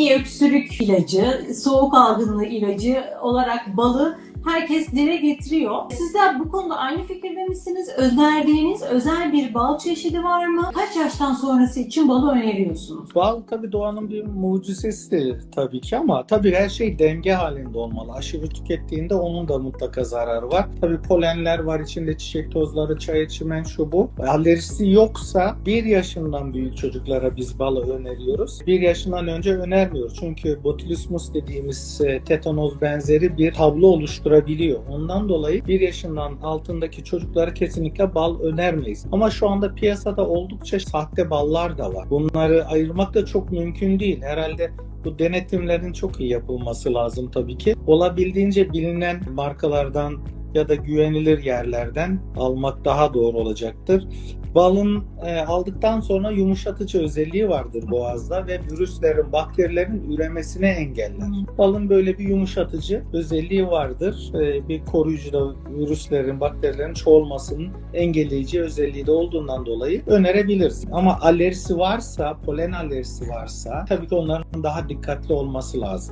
mini öksürük ilacı, soğuk algınlığı ilacı olarak balı herkes dile getiriyor. Sizler bu konuda aynı fikirde misiniz? Önerdiğiniz özel bir bal çeşidi var mı? Kaç yaştan sonrası için balı öneriyorsunuz? Bal tabii doğanın bir mucizesi tabii ki ama tabii her şey denge halinde olmalı. Aşırı tükettiğinde onun da mutlaka zararı var. Tabii polenler var içinde çiçek tozları, çay çimen şu bu. Alerjisi yoksa bir yaşından büyük çocuklara biz balı öneriyoruz. Bir yaşından önce önermiyoruz. Çünkü botulismus dediğimiz e, tetanoz benzeri bir tablo oluşturabiliyor. Ondan dolayı bir yaşından altındaki çocuklara kesinlikle bal önermeyiz. Ama şu anda piyasada oldukça sahte ballar da var. Bunları ayırmak da çok mümkün değil. Herhalde bu denetimlerin çok iyi yapılması lazım tabii ki. Olabildiğince bilinen markalardan ya da güvenilir yerlerden almak daha doğru olacaktır. Balın e, aldıktan sonra yumuşatıcı özelliği vardır boğazda ve virüslerin, bakterilerin üremesini engeller. Balın böyle bir yumuşatıcı özelliği vardır. E, bir koruyucu da virüslerin, bakterilerin çoğalmasının engelleyici özelliği de olduğundan dolayı önerebiliriz. Ama alerjisi varsa, polen alerjisi varsa tabii ki onların daha dikkatli olması lazım.